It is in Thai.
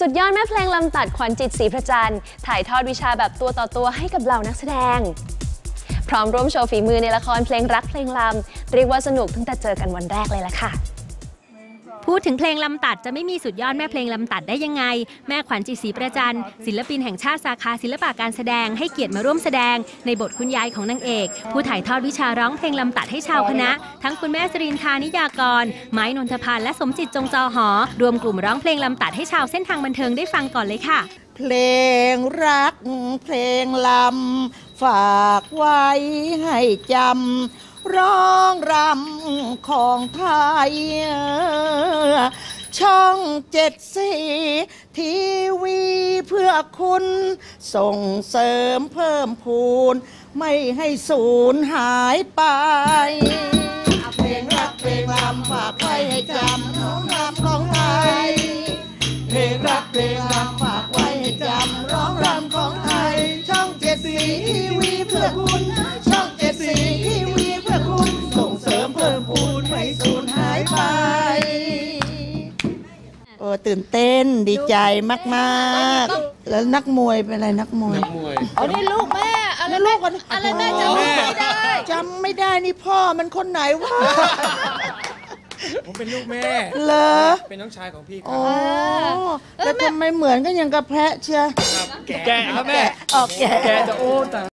สุดยอดแม่เพลงลำตัดขวัญจิตศรีประจันถ่ายทอดวิชาแบบตัวต่อตัวให้กับเหล่านักแสดง พร้อมร่วมโชว์ฝีมือในละครเพลงรักเพลงลำเรียกว่าสนุกตั้งแต่เจอกันวันแรกเลยละค่ะ พูดถึงเพลงลำตัดจะไม่มีสุดยอดแม่เพลงลำตัดได้ยังไง แม่ขวัญจิตศรีประจันศิลปินแห่งชาติสาขาศิลปะการแสดงให้เกียรติมาร่วมแสดง ในบทคุณยายของนางเอก ผู้ถ่ายทอดวิชาร้องเพลงลำตัดให้ชาวคณะ ทั้งคุณแม่สรินทานิยากร ไม้นนทพันธ์และสมจิตจงจอหอ รวมกลุ่มร้องเพลงลำตัดให้ชาวเส้นทางบันเทิงได้ฟังก่อนเลยค่ะ เพลงรักเพลงลำฝากไว้ให้จำ ร้องรำของไทย ช่องเจ็ดสีทีวีเพื่อคุณ ส่งเสริมเพิ่มพูน ไม่ให้สูญหายไปเพลงรักเพลงลำฝากไว้ให้จำร้องรำของไทย เพลงรักเพลงรำฝากไว้ให้จำร้องรำของไทย ช่องเจ็ดสีทีวีเพื่อคุณช่อง ตื่นเต้นดีใจมากๆ แล้วนักมวยเป็นอะไรนักมวยมวยเอานี่ลูกแม่อะไรลูกกันอะไรแม่จำไม่ได้จำไม่ได้นี่พ่อมันคนไหนวะผมเป็นลูกแม่ เหรอ เป็นน้องชายของพี่คโอ้รับแล้วทำไมเหมือนกันอย่างกับแพะเชียแกะครับแม่ออกแก่แกะจะโอ้แต่